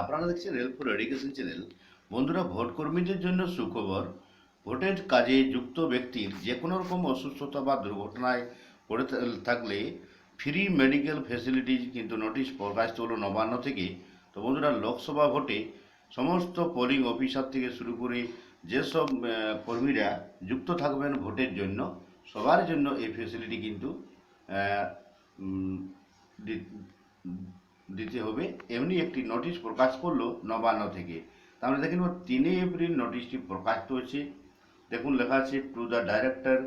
আপনারা দেখছেন Railpur education channel. বন্ধুরা ভোট কর্মীদের জন্য সুখবর, ভোটের কাজে যুক্ত ব্যক্তির যে কোনো রকম অসুস্থতা বা দুর্ঘটনায় পড়ে থাকলে ফ্রি মেডিকেল ফেসিলিটিজ কিন্তু নোটিশ প্রকাশিত হলো নবান্ন থেকে। তো বন্ধুরা, লোকসভা ভোটে সমস্ত পোলিং অফিসার থেকে শুরু করে যেসব কর্মীরা যুক্ত থাকবেন ভোটের জন্য, সবার জন্য এই ফেসিলিটি কিন্তু দিতে হবে। এমনি একটি নোটিশ প্রকাশ করল নবান্ন থেকে। তাহলে দেখেন তিনই এপ্রিল নোটিশটি প্রকাশিত হয়েছে। দেখুন, লেখা আছে to the director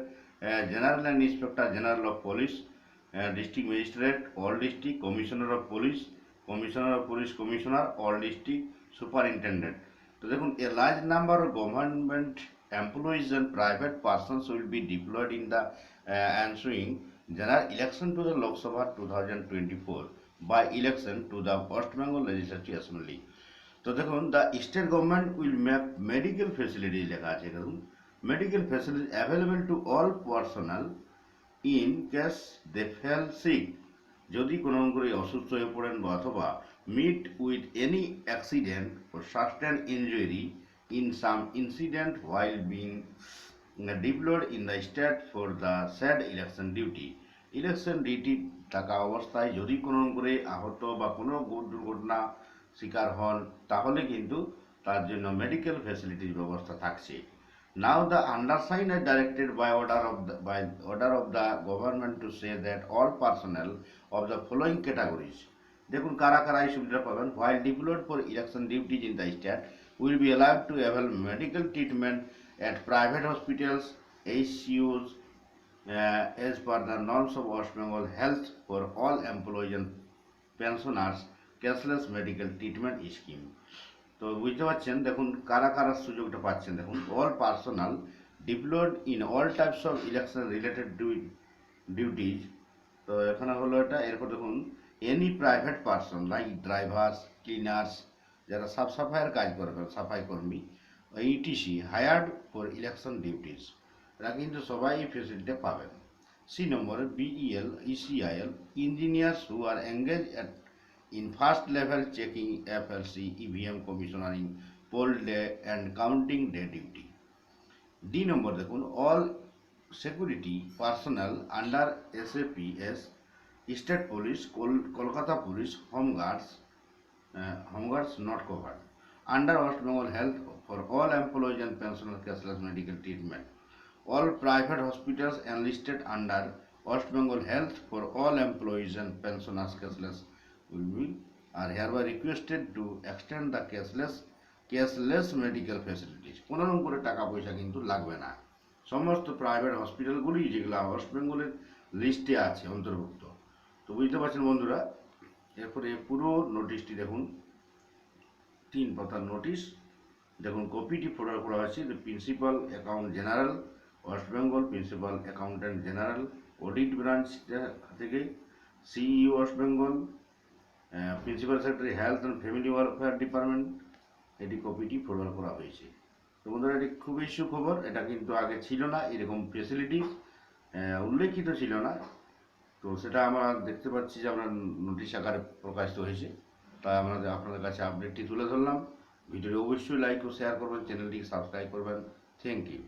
general and inspector general of police district magistrate all district commissioner of police commissioner of police commissioner all district superintendent তো দেখুন a large number of government employees and private persons will be deployed in the ensuing general election to the to two thousand twenty 2024 by election to the West Bengal Legislative Assembly. তো দেখুন the state government will make medical facility লেখা আছে দেখুন। Medical facility available to all personnel in case they fell sick যদি কোনো করে অসুস্থ হয়ে পড়েন বা অথবা meet with any accident or sustain injury in some incident while being deployed in the state for the said election duty election duty থাকা অবস্থায় যদি কোনো করে আহত বা কোনো দুর্ঘটনা শিকার হন তাহলে কিন্তু তার জন্য মেডিকেল ফ্যাসিলিটির ব্যবস্থা থাকছে। Now the undersign are directed by order of the by order of the government to say that all personnel of the following categories দেখুন কারা কারা এই সুবিধা পাবেন। While deployed for election duties in the state will be allowed to avail medical treatment at private hospitals, HCUs, uh, as per the norms of West Bengal Health for all employees and pensioners, cashless medical treatment scheme. তো বুঝতে পারছেন? দেখুন কারা কারা সুযোগটা পাচ্ছেন? দেখুন all personnel deployed in all types of election related duties তো এখানে হলো এটা এরপর দেখুন any private person like drivers cleaners যারা সাফ সাফাইয়ের কাজ করবেন সাফাই কর্মী etc hired for election duties এরা কিন্তু সবাই এই ফেসিলিটি পাবেন। সি নম্বরে BEL ECIL engineers who are engage at in first level checking FLC EVM commissioning poll day and counting day duty D number দেখুন all security personnel under SAPS state police Kolkata police home guards home not covered under West Bengal health for all employees and pensioners cashless medical treatment. All private hospitals enlisted under West Bengal Health for all employees and pensioners cashless will be are hereby requested to extend the cashless cashless medical facilities. কোনো রকম করে টাকা পয়সা কিন্তু লাগবে না সমস্ত private হসপিটালগুলি যেগুলো ওয়েস্ট বেঙ্গলের লিস্টে আছে অন্তর্ভুক্ত তো বুঝতে পারছেন বন্ধুরা এরপরে পুরো নোটিশটি দেখুন তিন পাতার নোটিশ দেখুন কপিটি ফরওয়ার্ড করা হয়েছে principal account general West Bengal principal accountant general audit branch থেকে CEO West Bengal principal secretary health and family welfare department এটি কপিটি ফরওয়ার্ড করা হয়েছে। তো বন্ধুরা, এটি খুবই সুখবর, এটা কিন্তু আগে ছিল না, এরকম ফেসিলিটি উল্লেখিত ছিল না। তো সেটা আমরা দেখতে পাচ্ছি যে আমরা নোটিশ আকারে প্রকাশিত হয়েছে। তাই আমরা আপনাদের কাছে আপডেটটি তুলে ধরলাম। ভিডিওটি অবশ্যই লাইক ও শেয়ার করবেন চ্যানেলটিকে সাবস্ক্রাইব করবেন। Thank you